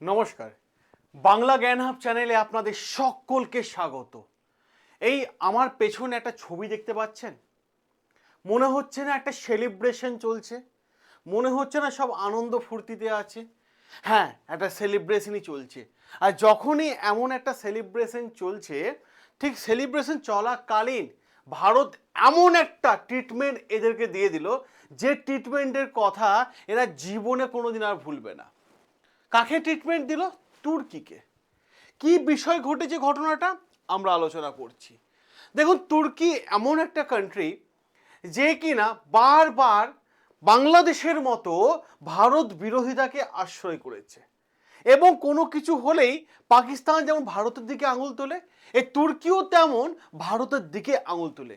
নমস্কার। বাংলা জ্ঞান হাব চ্যানেলে আপনাদের সকলকে স্বাগত। এই আমার পেছনে একটা ছবি দেখতে পাচ্ছেন? মনে হচ্ছে না একটা সেলিব্রেশন চলছে। মনে হচ্ছে না সব আনন্দ ফুর্তিতে আছে। হ্যাঁ একটা সেলিব্রেশনই চলছে। আর যখনই এমন একটা সেলিব্রেশন চলছে, ঠিক সেলিব্রেশন চলাকালীন ভারত এমন একটা ট্রিটমেন্ট এদেরকে দিয়ে দিল, যে ট্রিটমেন্টের কথা এরা জীবনে কোনোদিন আর ভুলবে না। কাকে ট্রিটমেন্ট দিল? তুর্কিকে। কি বিষয় ঘটেছে ঘটনাটা? আমরা আলোচনা করছি। দেখুন, তুর্কি এমন একটা কান্ট্রি যে কিনা বারবার বাংলাদেশের মতো ভারত বিরোধিতাকে আশ্রয় করেছে। এবং কোনো কিছু হলেই পাকিস্তান যেমন ভারতের দিকে আঙুল তোলে এই তুর্কিও তেমন ভারতের দিকে আঙুল তোলে।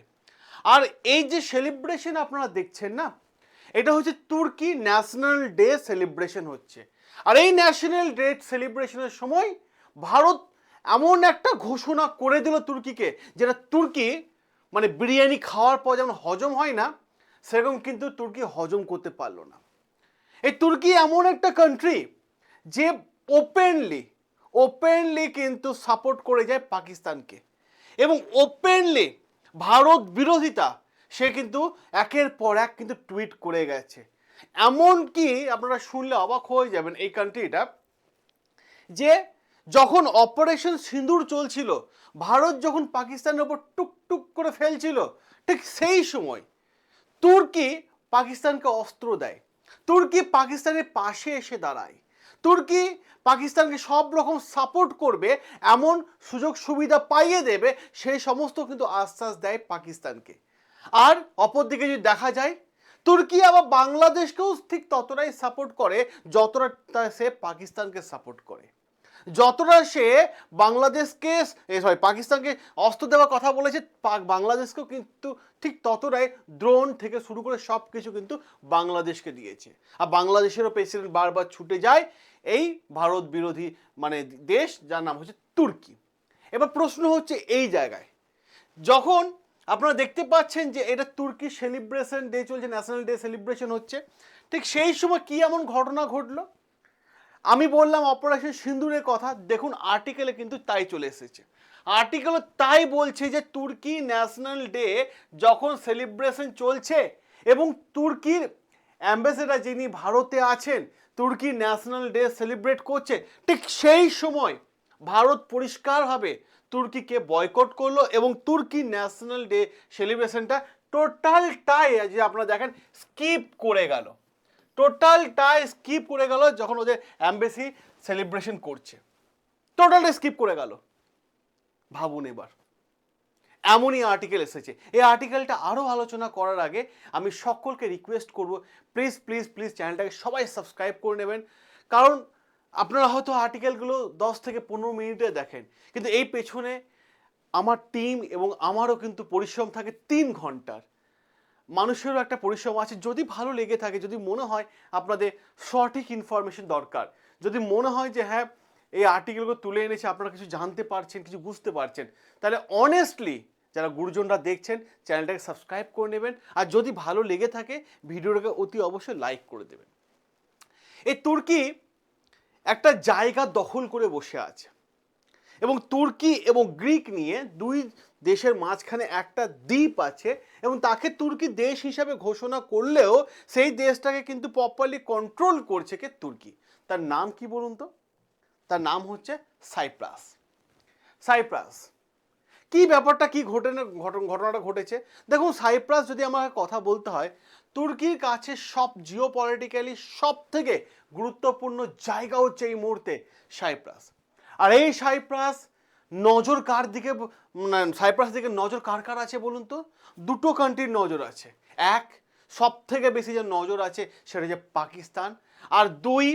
আর এই যে সেলিব্রেশন আপনারা দেখছেন না, এটা হচ্ছে তুর্কি ন্যাশনাল ডে সেলিব্রেশন হচ্ছে। আর এই ন্যাশনাল ডেট সেলিব্রেশনের সময় ভারত এমন একটা ঘোষণা করে দিল তুর্কিকে, যেটা তুর্কি মানে বিরিয়ানি খাওয়ার পর যেমন হজম হয় না, সেরকম কিন্তু তুর্কি হজম করতে পারল না। এই তুর্কি এমন একটা কান্ট্রি যে ওপেনলি ওপেনলি কিন্তু সাপোর্ট করে যায় পাকিস্তানকে। এবং ওপেনলি ভারত বিরোধিতা, সে কিন্তু একের পর এক কিন্তু টুইট করে গেছে। এমন কি আপনারা শুনলে অবাক হয়ে যাবেন এই কান্ট্রিটা যে যখন অপারেশন সিঁদুর চলছিল, ভারত যখন পাকিস্তানের ওপর টুকটুক করে ফেলছিল, ঠিক সেই সময় তুর্কি পাকিস্তানকে অস্ত্র দেয়। তুর্কি পাকিস্তানের পাশে এসে দাঁড়ায়। তুর্কি পাকিস্তানকে সব রকম সাপোর্ট করবে, এমন সুযোগ সুবিধা পাইয়ে দেবে, সেই সমস্ত কিন্তু আশ্বাস দেয় পাকিস্তানকে। আর অপরদিকে যদি দেখা যায় তুর্কি আবার বাংলাদেশকেও ঠিক ততটাই সাপোর্ট করে, যতটা সে পাকিস্তানকে সাপোর্ট করে। যতটা সে বাংলাদেশকে সরি পাকিস্তানকে অস্ত্র দেওয়ার কথা বলেছে বাংলাদেশকেও কিন্তু ঠিক ততটাই ড্রোন থেকে শুরু করে সব কিছু কিন্তু বাংলাদেশকে দিয়েছে। আর বাংলাদেশেরও প্রেসিডেন্ট বারবার ছুটে যায় এই ভারত বিরোধী মানে দেশ, যার নাম হচ্ছে তুর্কি। এবার প্রশ্ন হচ্ছে এই জায়গায়, যখন আপনারা দেখতে পাচ্ছেন যে এটা তুর্কি সেলিব্রেশন ডে চলছে ন্যাশনাল ডে সেলিব্রেশন হচ্ছে। ঠিক সেই সময় কি এমন ঘটনা ঘটলো? আমি বললাম অপারেশন সিন্দুরের কথা, দেখুন আর্টিকেলে কিন্তু তাই চলে এসেছে। আর্টিকেলে তাই বলছে যে তুর্কি ন্যাশনাল ডে যখন সেলিব্রেশন চলছে এবং তুর্কির অ্যাম্বাসেডার যিনি ভারতে আছেন, তুর্কি ন্যাশনাল ডে সেলিব্রেট করছে, ঠিক সেই সময় ভারত পরিষ্কারভাবে তুর্কিকে বয়কট করল এবং তুর্কি ন্যাশনাল ডে সেলিব্রেশনটা টোটালটাই যে আপনারা দেখেন স্কিপ করে গেল। টোটালটাই স্কিপ করে গেল যখন ওদের অ্যাম্বাসি সেলিব্রেশন করছে। টোটালটা স্কিপ করে গেল। ভাবুন এবার। এমনই আর্টিকেল এসেছে। এই আর্টিকেলটা আরও আলোচনা করার আগে আমি সকলকে রিকোয়েস্ট করব প্লিজ প্লিজ প্লিজ চ্যানেলটাকে সবাই সাবস্ক্রাইব করে নেবেন। কারণ আপনারা হয়তো আর্টিকেলগুলো দশ থেকে পনেরো মিনিটে দেখেন, কিন্তু এই পেছনে আমার টিম এবং আমারও কিন্তু পরিশ্রম থাকে তিন ঘণ্টার। মানুষেরও একটা পরিশ্রম আছে, যদি ভালো লেগে থাকে, যদি মনে হয় আপনাদের সঠিক ইনফরমেশন দরকার, যদি মনে হয় যে হ্যাঁ এই আর্টিকেলগুলো তুলে এনেছে, আপনারা কিছু জানতে পারছেন, কিছু বুঝতে পারছেন, তাহলে অনেস্টলি যারা গুরুজনরা দেখছেন, চ্যানেলটাকে সাবস্ক্রাইব করে নেবেন, আর যদি ভালো লেগে থাকে, ভিডিওটাকে অতি অবশ্যই লাইক করে দেবেন। এই তুর্কি একটা জায়গা দখল করে বসে আছে। এবং তুর্কি এবং গ্রিক নিয়ে দুই দেশের মাঝখানে একটা দ্বীপ আছে এবং তাকে তুর্কি দেশ হিসাবে ঘোষণা করলেও সেই দেশটাকে কিন্তু প্রপারলি কন্ট্রোল করছে কে তুর্কি। তার নাম কি বলুন তো? তার নাম হচ্ছে সাইপ্রাস। সাইপ্রাস, কি ব্যাপারটা, কি ঘটনা ঘটন, ঘটনাটা ঘটেছে? দেখুন, সাইপ্রাস যদি আমাকে কথা বলতে হয় তুর্কির কাছে সব জিও পলিটিক্যালি সব থেকে গুরুত্বপূর্ণ জায়গা হচ্ছে এই মুহূর্তে সাইপ্রাস। আর এই সাইপ্রাস নজর কার দিকে সাইপ্রাস দিকে নজর কার কার আছে বলুন তো? দুটো কান্ট্রির নজর আছে। এক সব থেকে বেশি যে নজর আছে সেটা হচ্ছে পাকিস্তান। আর দুই,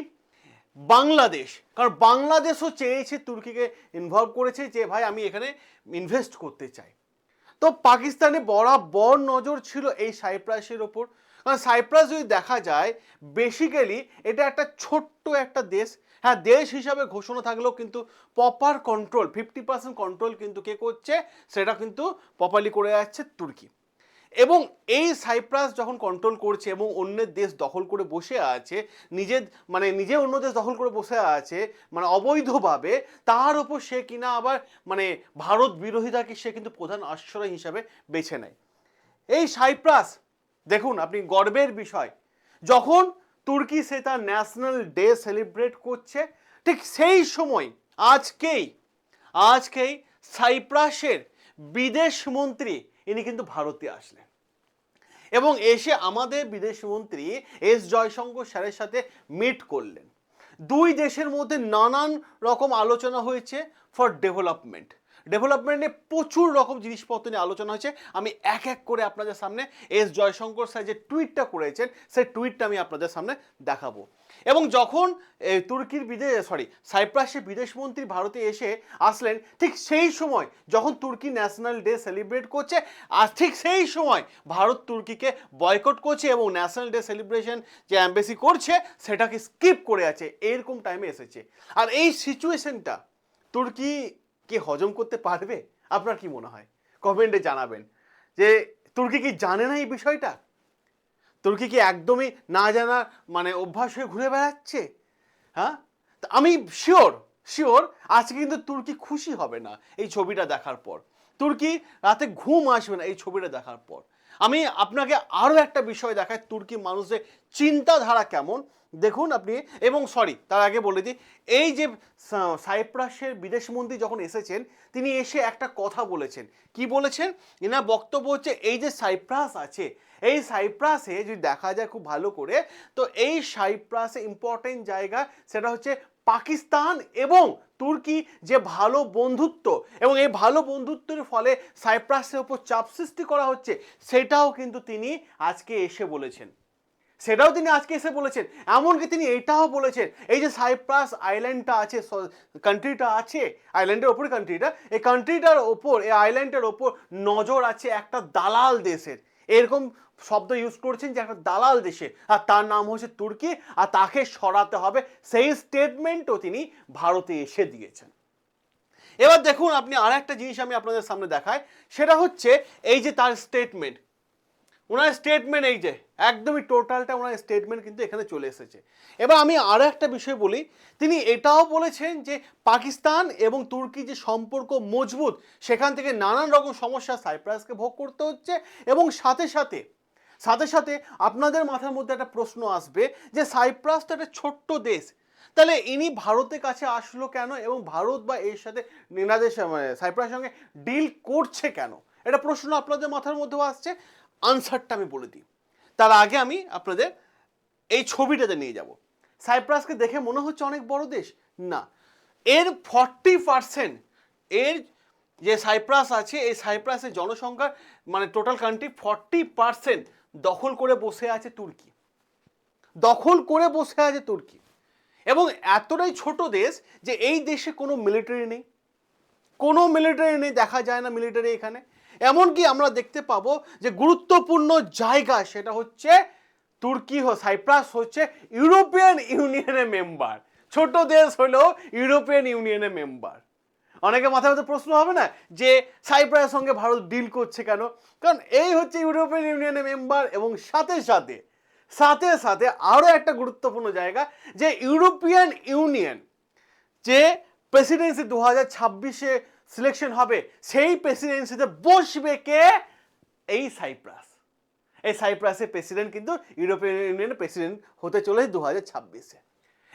বাংলাদেশ। কারণ বাংলাদেশও চেয়েছে তুর্কিকে ইনভলভ করেছে যে, ভাই, আমি এখানে ইনভেস্ট করতে চাই। তো পাকিস্তানে বরাবর নজর ছিল এই সাইপ্রাসের ওপর। কারণ সাইপ্রাস যদি দেখা যায় বেসিক্যালি এটা একটা ছোট্ট একটা দেশ। হ্যাঁ দেশ হিসাবে ঘোষণা থাকলেও কিন্তু proper control fifty percent control কিন্তু কে করছে? সেটা কিন্তু প্রপারলি করে যাচ্ছে তুর্কি। এবং এই সাইপ্রাস যখন কন্ট্রোল করছে এবং অন্যের দেশ দখল করে বসে আছে, নিজের মানে নিজে অন্য দেশ দখল করে বসে আছে মানে অবৈধভাবে, তার ওপর সে কিনা আবার মানে ভারত বিরোধিতাকে সে কিন্তু প্রধান আশ্রয় হিসাবে বেছে নেয়। এই সাইপ্রাস দেখুন, আপনি গর্বের বিষয়। যখন তুর্কি সে তার ন্যাশনাল ডে সেলিব্রেট করছে, ঠিক সেই সময় আজকেই আজকেই সাইপ্রাসের বিদেশ মন্ত্রী ইনি কিন্তু ভারতে আসলেন। এবং এসে আমাদের বিদেশমন্ত্রী এস জয়শঙ্কর স্যারের সাথে মিট করলেন। দুই দেশের মধ্যে নানান রকম আলোচনা হয়েছে ফর ডেভেলপমেন্ট ডেভেলপমেন্ট নিয়ে প্রচুর রকম জিনিসপত্র নিয়ে আলোচনা হয়েছে। আমি এক এক করে আপনাদের সামনে এস জয়শঙ্কর স্যার যে টুইটটা করেছেন, সেই টুইটটা আমি আপনাদের সামনে দেখাবো। এবং যখন তুর্কির বিদেশ সরি সাইপ্রাসের বিদেশমন্ত্রী ভারতে এসে আসলেন, ঠিক সেই সময় যখন তুর্কি ন্যাশনাল ডে সেলিব্রেট করছে, আর ঠিক সেই সময় ভারত তুর্কিকে বয়কট করছে এবং ন্যাশনাল ডে সেলিব্রেশন যে অ্যাম্বাসি করছে, সেটাকে স্কিপ করে আছে, এরকম টাইমে এসেছে। আর এই সিচুয়েশনটা তুর্কি কি হজম করতে পারবে? আপনার কি মনে হয়? কমেন্টে জানাবেন। যে তুর্কি কি জানে না এই বিষয়টা? তুর্কি কি একদমই না জানার মানে অভ্যাস হয়ে ঘুরে বেড়াচ্ছে? হ্যাঁ? আমি শিওর শিওর আজকে কিন্তু তুর্কি খুশি হবে না এই ছবিটা দেখার পর। তুর্কি রাতে ঘুম আসবে না এই ছবিটা দেখার পর। আমি আপনাকে আরও একটা বিষয় দেখাই, তুর্কি মানুষের চিন্তাধারা কেমন? দেখুন আপনি, এবং সরি তার আগে বলে দিই, এই যে সাইপ্রাসের বিদেশমন্ত্রী যখন এসেছেন, তিনি এসে একটা কথা বলেছেন। কি বলেছেন? এনার বক্তব্য হচ্ছে, এই যে সাইপ্রাস আছে, এই সাইপ্রাসে যদি দেখা যায় খুব ভালো করে, তো এই সাইপ্রাসে ইম্পর্টেন্ট জায়গা সেটা হচ্ছে পাকিস্তান এবং তুর্কি যে ভালো বন্ধুত্ব, এবং এই ভালো বন্ধুত্বের ফলে সাইপ্রাসের ওপর চাপ সৃষ্টি করা হচ্ছে, সেটাও কিন্তু তিনি আজকে এসে বলেছেন। সেটাও তিনি আজকে এসে বলেছেন। এমনকি তিনি এটাও বলেছেন, এই যে সাইপ্রাস আইল্যান্ডটা আছে কান্ট্রিটা আছে, আইল্যান্ডের ওপর কান্ট্রিটা এই কান্ট্রিটার ওপর, এই আইল্যান্ডের ওপর নজর আছে একটা দালাল দেশের। এরকম শব্দ ইউজ করছেন যে একটা দালাল দেশে আর তার নাম হচ্ছে তুর্কি, আর তাকে সরাতে হবে সেই স্টেটমেন্টও তিনি ভারতে এসে দিয়েছেন। এবার দেখুন আপনি আর একটা জিনিস আমি আপনাদের সামনে দেখাই, সেটা হচ্ছে এই যে তার স্টেটমেন্ট ওনার স্টেটমেন্ট এই যে, একদমই টোটালটা ওনার স্টেটমেন্ট কিন্তু এখানে চলে এসেছে। এবার আমি আরও একটা বিষয় বলি, তিনি এটাও বলেছেন যে পাকিস্তান এবং তুর্কি যে সম্পর্ক মজবুত, সেখান থেকে নানান রকম সমস্যা সাইপ্রাসকে ভোগ করতে হচ্ছে এবং সাথে সাথে সাথে সাথে আপনাদের মাথার মধ্যে একটা প্রশ্ন আসবে যে সাইপ্রাস তো একটা ছোট্ট দেশ, তাহলে ইনি ভারতের কাছে আসলো কেন এবং ভারত বা এর সাথে নিনাদের সাইপ্রাসের সঙ্গে ডিল করছে কেন? এটা প্রশ্ন আপনাদের মাথার মধ্যেও আসছে আনসারটা আমি বলে দিই। তার আগে আমি আপনাদের এই ছবিটাতে নিয়ে যাব। সাইপ্রাসকে দেখে মনে হচ্ছে অনেক বড় দেশ। না। এর ফর্টি পার্সেন্ট এর যে সাইপ্রাস আছে, এই সাইপ্রাসের জনসংখ্যার মানে টোটাল কান্ট্রি ফর্টি পার্সেন্ট দখল করে বসে আছে তুর্কি। দখল করে বসে আছে তুর্কি। এবং এতটাই ছোট দেশ যে এই দেশে কোনো মিলিটারি নেই। কোনো মিলিটারি নেই, দেখা যায় না মিলিটারি এখানে। এমনকি আমরা দেখতে পাবো যে গুরুত্বপূর্ণ জায়গা সেটা হচ্ছে তুর্কি সাইপ্রাস হচ্ছে ইউরোপিয়ান ইউনিয়নের মেম্বার। ছোট দেশ হলেও ইউরোপিয়ান ইউনিয়নের মেম্বার। অনেকে মাথায় মাথায় প্রশ্ন হবে না যে সাইপ্রাসের সঙ্গে ভারত ডিল করছে কেন? কারণ এই হচ্ছে ইউরোপিয়ান ইউনিয়নের মেম্বার এবং সাথে সাথে সাথে সাথে আরও একটা গুরুত্বপূর্ণ জায়গা যে ইউরোপিয়ান ইউনিয়ন যে প্রেসিডেন্সি দু হাজার ছাব্বিশে সিলেকশন হবে, সেই প্রেসিডেন্সিতে বসবে কে? এই সাইপ্রাস এই সাইপ্রাসের প্রেসিডেন্ট কিন্তু ইউরোপিয়ান ইউনিয়নের প্রেসিডেন্ট হতে চলেছে দু হাজার ছাব্বিশে।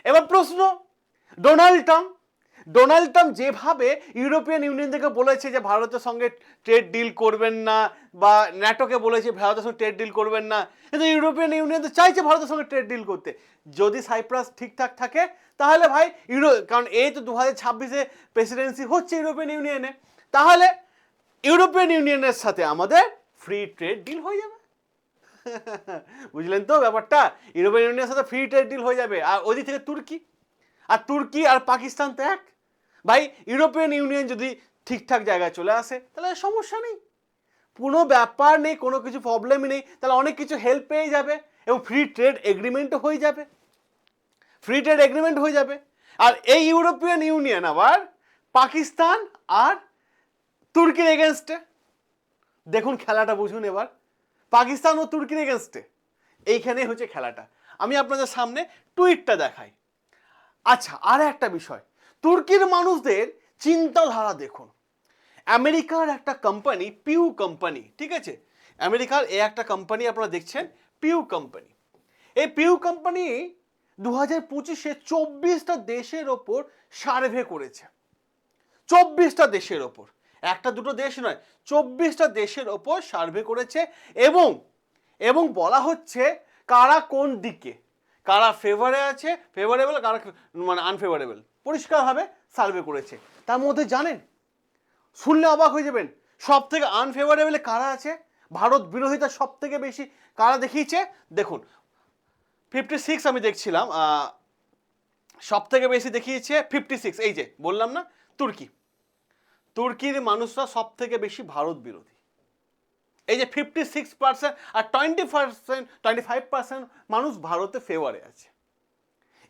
এবার প্রশ্ন ডোনাল্ড ট্রাম্প ডোনাল্ড ট্রাম্প যেভাবে ইউরোপিয়ান ইউনিয়ন থেকে বলেছে যে ভারতের সঙ্গে ট্রেড ডিল করবেন না, বা ন্যাটোকে বলেছে ভারতের সঙ্গে ট্রেড ডিল করবেন না, কিন্তু ইউরোপিয়ান ইউনিয়ন তো চাইছে ভারতের সঙ্গে ট্রেড ডিল করতে। যদি সাইপ্রাস ঠিকঠাক থাকে, তাহলে ভাই, ইউরো, কারণ এই তো দু হাজার ছাব্বিশে প্রেসিডেন্সি হচ্ছে ইউরোপিয়ান ইউনিয়নে, তাহলে ইউরোপিয়ান ইউনিয়নের সাথে আমাদের ফ্রি ট্রেড ডিল হয়ে যাবে। বুঝলেন তো ব্যাপারটা? ইউরোপিয়ান ইউনিয়নের সাথে ফ্রি ট্রেড ডিল হয়ে যাবে। আর ওদিক থেকে তুর্কি, আর তুর্কি আর পাকিস্তান তো এক। ভাই ইউরোপিয়ান ইউনিয়ন যদি ঠিকঠাক জায়গায় চলে আসে, তাহলে সমস্যা নেই। কোনো ব্যাপার নেই, কোনো কিছু প্রবলেমই নেই, তাহলে অনেক কিছু হেল্প পেয়ে যাবে এবং ফ্রি ট্রেড এগ্রিমেন্টও হয়ে যাবে। ফ্রি ট্রেড এগ্রিমেন্ট হয়ে যাবে। আর এই ইউরোপিয়ান ইউনিয়ন আবার পাকিস্তান আর তুর্কির এগেনস্টে দেখুন খেলাটা বুঝুন এবার। পাকিস্তান ও তুর্কির এগেনস্টে এইখানেই হচ্ছে খেলাটা। আমি আপনাদের সামনে টুইটটা দেখাই। আচ্ছা আর একটা বিষয়। তুর্কির মানুষদের চিন্তাধারা দেখুন। আমেরিকার একটা কোম্পানি পিউ কোম্পানি ঠিক আছে? আমেরিকার এ একটা কোম্পানি আপনারা দেখছেন পিউ কোম্পানি এই পিউ কোম্পানি দু হাজার পঁচিশে চব্বিশটা দেশের ওপর সার্ভে করেছে। চব্বিশটা দেশের ওপর। একটা দুটো দেশ নয়, চব্বিশটা দেশের ওপর সার্ভে করেছে এবং এবং বলা হচ্ছে কারা কোন দিকে, কারা ফেভারে আছে ফেভারেবল কারা মানে আনফেভারেবল পরিষ্কারভাবে সার্ভে করেছে। তার মধ্যে জানেন? শুনলে অবাক হয়ে যাবেন সব থেকে আনফেভারেবলে কারা আছে? ভারত বিরোধিতা সব থেকে বেশি কারা দেখিয়েছে? দেখুন ফিফটি সিক্স আমি দেখছিলাম সব থেকে বেশি দেখিয়েছে ফিফটি সিক্স এই যে, বললাম না, তুর্কি। তুর্কির মানুষরা সব থেকে বেশি ভারত বিরোধী। এই যে ফিফটি সিক্স পার্সেন্ট আর twenty percent twenty five percent মানুষ ভারতে ফেভারে আছে।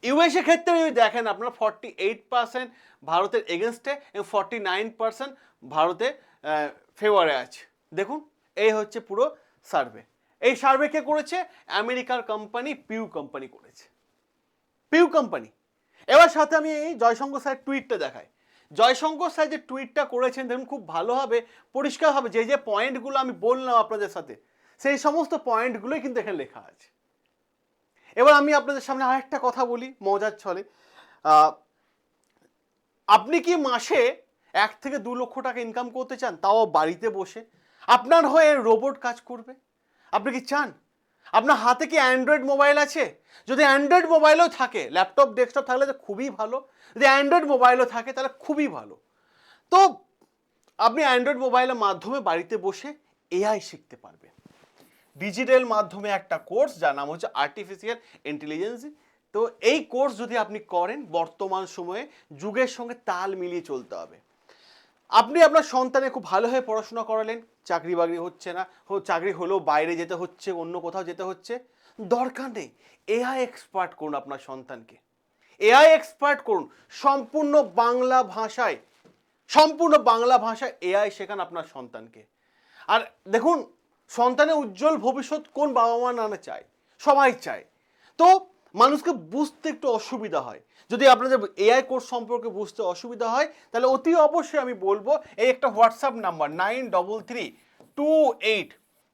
ইউএসএ ক্ষেত্রে যদি দেখেন আপনারা ফর্টি এইট পার্সেন্ট ভারতের এগেনস্টে এবং ফর্টি নাইন পার্সেন্ট ভারতে ফেভারে আছে। দেখুন, এই হচ্ছে পুরো সার্ভে এই সার্ভে কে করেছে? আমেরিকার কোম্পানি পিউ কোম্পানি করেছে। পিউ কোম্পানি এবার সাথে আমি এই জয়শঙ্কর স্যার টুইটটা দেখাই। জয়শঙ্কর স্যার যে টুইটটা করেছেন, দেখুন, খুব ভালোভাবে পরিষ্কারভাবে যে যে পয়েন্টগুলো আমি বললাম আপনাদের সাথে, সেই সমস্ত পয়েন্টগুলোই কিন্তু এখানে লেখা আছে। এবার আমি আপনাদের সামনে আরেকটা কথা বলি, মজার ছলে। আপনি কি মাসে এক থেকে দু লক্ষ টাকা ইনকাম করতে চান? তাও বাড়িতে বসে। আপনার হয়ে রোবট কাজ করবে? আপনি কি চান? আপনার হাতে কি অ্যান্ড্রয়েড মোবাইল আছে? যদি অ্যান্ড্রয়েড মোবাইলও থাকে ল্যাপটপ ডেস্কটপ থাকলে তো খুবই ভালো। যদি অ্যান্ড্রয়েড মোবাইলও থাকে, তাহলে খুবই ভালো। তো আপনি অ্যান্ড্রয়েড মোবাইলের মাধ্যমে বাড়িতে বসে এআই শিখতে পারবেন। ডিজিটাল মাধ্যমে একটা কোর্স যার নাম হচ্ছে আর্টিফিশিয়াল ইন্টেলিজেন্স তো এই কোর্স যদি আপনি করেন, বর্তমান সময়ে যুগের সঙ্গে তাল মিলিয়ে চলতে হবে। আপনি আপনার সন্তানের খুব ভালোভাবে পড়াশোনা করালেন, চাকরি বাকরি হচ্ছে না চাকরি হলেও বাইরে যেতে হচ্ছে, অন্য কোথাও যেতে হচ্ছে। দরকার নেই এআই এক্সপার্ট করুন আপনার সন্তানকে। এআই এক্সপার্ট করুন, সম্পূর্ণ বাংলা ভাষায়, সম্পূর্ণ বাংলা ভাষায় এআই শেখান আপনার সন্তানকে। আর দেখুন সন্তানের উজ্জ্বল ভবিষ্যৎ কোন বাবা মা না চায়? সবাই চায়। তো মানুষকে বুঝতে একটু অসুবিধা হয়। যদি আপনাদের এআই কোর্স সম্পর্কে বুঝতে অসুবিধা হয়, তাহলে অতি অবশ্যই আমি বলব, এই একটা WhatsApp number nine double three two eight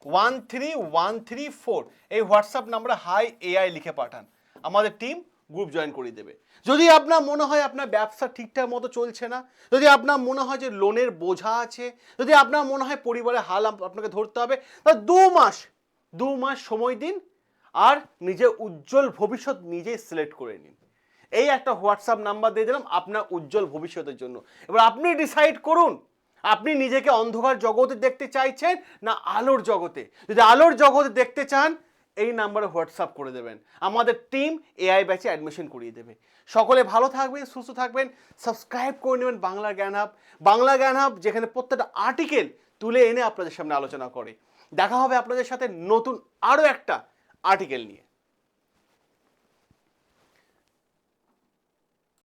one three one three four এই হোয়াটসঅ্যাপ নাম্বারে হাই এআই লিখে পাঠান। আমাদের টিম গ্রুপ জয়েন করিয়ে দেবে। যদি আপনার মনে হয় আপনার ব্যবসা ঠিকঠাক মতো চলছে না, যদি আপনার মনে হয় যে লোনের বোঝা আছে, যদি আপনার মনে হয় পরিবারের হাল আপ- আপনাকে ধরতে হবে তাহলে দু মাস দু মাস সময় দিন আর নিজের উজ্জ্বল ভবিষ্যৎ নিজেই সিলেক্ট করে নিন। এই একটা হোয়াটসঅ্যাপ নাম্বার দিয়ে দিলাম আপনার উজ্জ্বল ভবিষ্যতের জন্য। এবার আপনি ডিসাইড করুন, আপনি নিজেকে অন্ধকার জগতে দেখতে চাইছেন না আলোর জগতে? যদি আলোর জগতে দেখতে চান এই নাম্বারে হোয়াটসঅ্যাপ করে দেবেন। আমাদের টিম এআই ব্যাচে অ্যাডমিশন করিয়ে দেবে। সকলে ভালো থাকবেন, সুস্থ থাকবেন সাবস্ক্রাইব করে নেবেন বাংলা জ্ঞান হাব বাংলা জ্ঞান হাব যেখানে প্রত্যেকটা আর্টিকেল তুলে এনে আপনাদের সামনে আলোচনা করে। দেখা হবে আপনাদের সাথে নতুন আরও একটা আর্টিকেল নিয়ে।